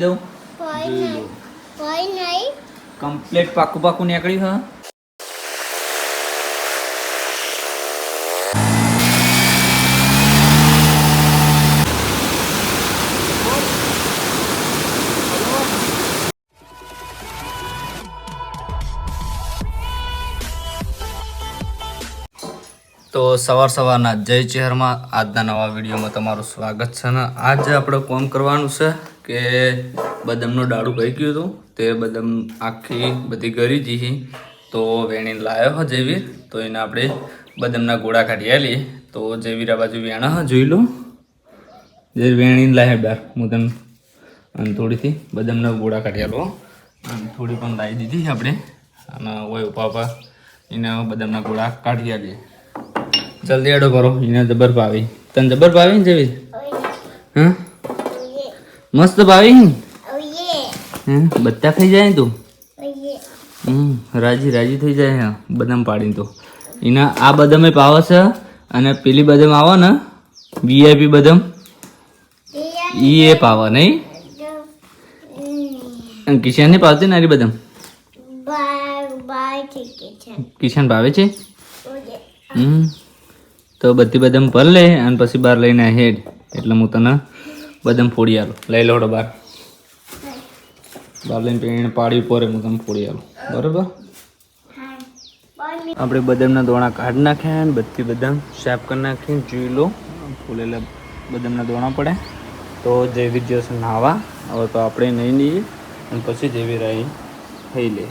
દઉં કમ્પ્લીટ પાકું પાકું નીકળ્યું હા? તો સવાર સવારના જય ચહેરમાં આજના નવા વિડીયોમાં તમારું સ્વાગત છે ને? આજે આપણે કોમ કરવાનું છે કે બદામનું ડાળું કહી ગયું હતું તે બદામ આખી બધી ગરી જી તો વેણીને લાવ્યો હો જયવીર તો એને આપણે બદામના ગોળા કાઢી આલીએ. તો જેવીર આ બાજુ વેણા હા જોઈ લો. જે વેણીને લાવે બાર હું તને અને થોડીથી બદામના ગોળા કાઢી આલો અને થોડી પણ લાવી દીધી આપણે. અને ઓય ઉપા ઉપા એને બદામના ગોળા કાઢી આલીએ. જલ્દી એડો કરો એને જબર ભાવી. તને જબર ભાવી ને જેવી હા? મસ્ત ભાવી બધા ખાઈ જાય તું? હમ રાજી રાજી થઈ જાય બદામ પાડીને તો. એના આ બદામે પાવે છે અને પેલી બદામ આવે ને. વીઆઈપી બદામ. ઈ એ પાવે નહીં? કિશન ને પાવતી ને આરી બદામ? કિશન. ભાવે છે? હમ. તો બધી બદામ પર લે અને પછી બહાર લઈને હેડ. એટલે હું તને બદામ ફોડી આલો. લઈ લો બાર બાર લઈને પેણ પાડી પોરે હું તને ફોડી આલો. બરાબર? આપણે બદામના દોણા કાઢી નાખ્યા અને બધી બદામ સાફ કરી નાખીને જોઈ લો. ફૂલેલા બદામના દોણા પડે. તો જેવી દિવસ નાવા. હવે તો આપણે નહીં લઈએ અને પછી જેવી રહી થઈ લઈએ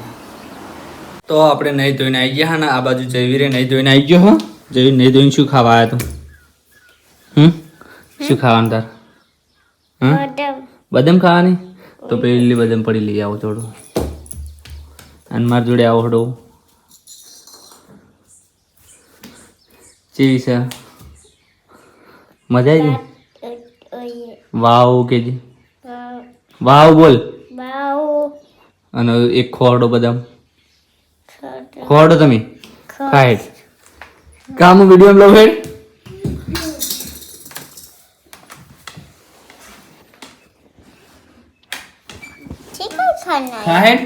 તો આપણે નહીં ધોઈને આવી ગયા હા આ બાજુ જયવીરે નહીં ધોઈને આવી ગયો હો. જયવીર નહીં ધોઈને શું ખાવા આવ્યો તું? શું ખાવાનું તાર? બદામ. બદામ ખાવાની? તો પેલી બદામ પડી લઈ આવો થોડું. અને મારી જોડે આવો થોડું કેવી છે? મજા આવી ગઈ? Wow KG. વાવ. બોલ. અને એક ખોરડો બદામ. ખોરડો. તમે? ખાય. કામ વીડિયો લો હેડ ઠીક છે ખાના ખા હેડ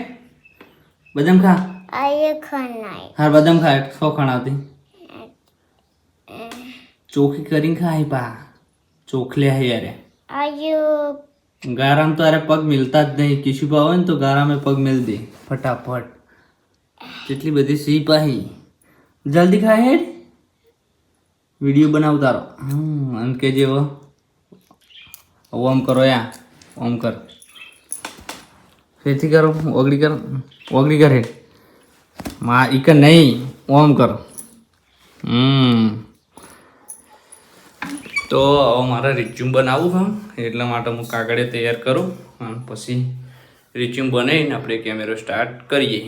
બદામ ખા? આયે ખાના હાર બદામ ખા. સો ખણાવતી ચોખી કરીને ખાય પા. ચોખલે હે યારે. આયુ. ગારામ તો અરે પગ મિલતા જ નહીં. કિશુ પા હોય ને તો ગારામે પગ મિલ દે. ફટાફટ. કેટલી બધી સી પાહી જલ્દી ખાય હેડ. વીડિયો બનાવ તારો. હમ અંકે જેવો ઓમ કરો યા. ઓમ કર. ફેરથી કરો, ઓગળી કર ઓગળી કર મા ઈક નહીં, ઓમ કર. હમ. તો હવે મારે રિચ્યુમ બનાવવું હમ એટલા માટે હું કાગળે તૈયાર કરું પછી રિચ્યુમ બનાવીને આપણે કેમેરો સ્ટાર્ટ કરીએ.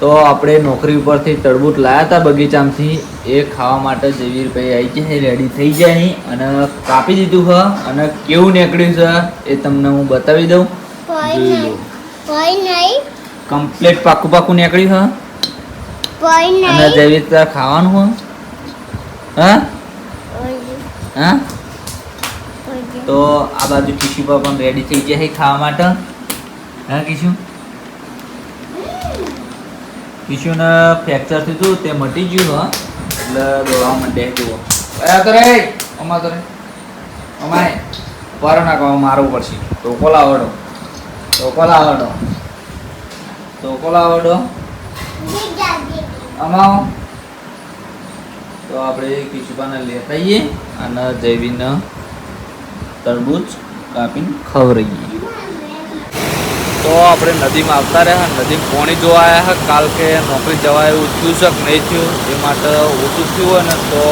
તો આપણે નોકરી ઉપરથી તડબૂટ લાયા હતા બગીચામાંથી, એ ખાવા માટે જવીરભાઈ આવી જાય રેડી થઈ જાય અને કાપી દીધું હ અને કેવું નીકળ્યું છે, એ તમને હું બતાવી દઉં. જોઈ કોઈ નહીં. કમ્પ્લીટ પાકું પાકું નીકળ્યું કોઈ નહીં અને જેવી રીતે ખાવાનું હા? હા? તો આ બાજુ ટીશ્યુ પર પણ રેડી થઈ ગયા છે ખાવા માટે. હા કિશુ? કિશુને ફ્રેક્ચર થયું તે મટી ગયું હા? એટલે દોડવા માંડે જુઓ. કયા કરે અમા કરે અમાય પર નાખવા મારવું પડશે. તો કોલા ટોકો લાવડો ટોકો લાવડો દીદા દીદી અમાવ તો આપણે કિશુપાને લેતા આવીએ અને જૈવીને તરબૂચ કાપીને ખવડાવીએ. તો આપણે નદીમાં આવતા રહ્યા, નદીમાં પોણી જોવા આવ્યા હા. કાલ કે નોકરી જવા એવું થયું છે કે નહીં થયું, એ માટે ઓછું થયું હોય ને તો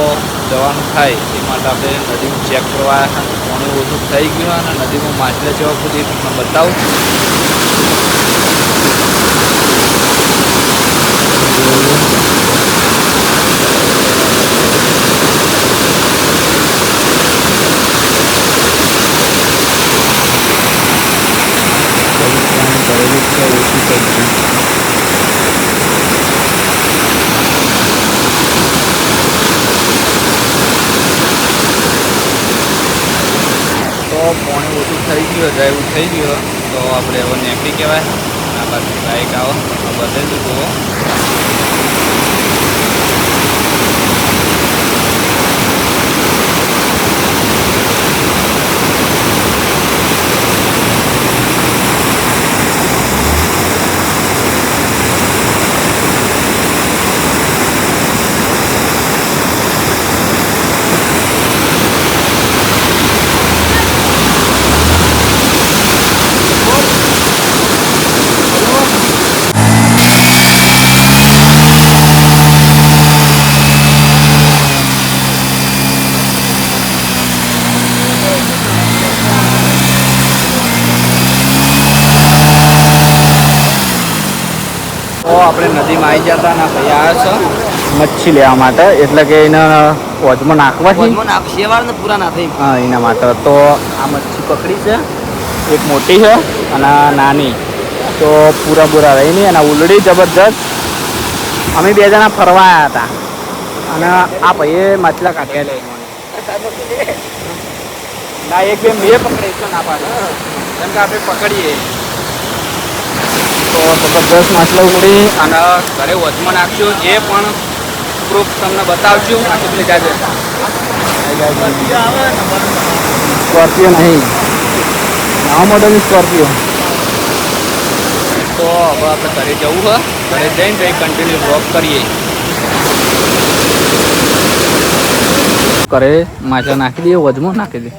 જવાનું થાય. એ માટે આપણે નદીમાં ચેક કરવા આવ્યા હા. પોણી ઓછું થઈ ગયું અને નદીમાં માછલા જેવા ખુદ એ તમને બતાવું. ભવિષ્યવાણી કરેલી છે ઓછું થઈ ગયું તો પાણી ઓછું થઈ ગયો ડ્રાઈવ થઈ ગયો, તો આપણે હવે નેકડી કહેવાય. આ બાજુ બાઈક આવો બધે જ તો આપણે નદીમાં આવી જતા ના આવ્યા છે. મચ્છી લેવા માટે. એટલે કે એને વચમાં નાખવાથી? શેવાળ ને પૂરા ના થઈ હા એના માટે. તો આ મચ્છી પકડી છે. એક મોટી છે અને નાની. તો પૂરા પૂરા રહી નહીં અને ઉલડી જબરજસ્ત. અમે બે જણા ફરવા આવ્યા હતા. અને આ ભાઈએ માછલા કાઢ્યા લઈ ના એક બે મેં પકડી ના પાડે. કેમ કે આપણે પકડીએ. જબરદસ્ત માછલા ઉડી અને ઘરે વચમાં નાખજો જે પણ પ્રૂફ તમને બતાવજો આ કેટલી જાજે સ્કોર્પિયો નહીં. નવા મોડલની સ્કોર્પિયો. તો હવે આપણે ઘરે જવું હોય ઘરે જઈને કંઈ કન્ટિન્યુ વોક કરીએ. ઘરે માછલા નાખી દઈએ વજમાં નાખી દઈએ.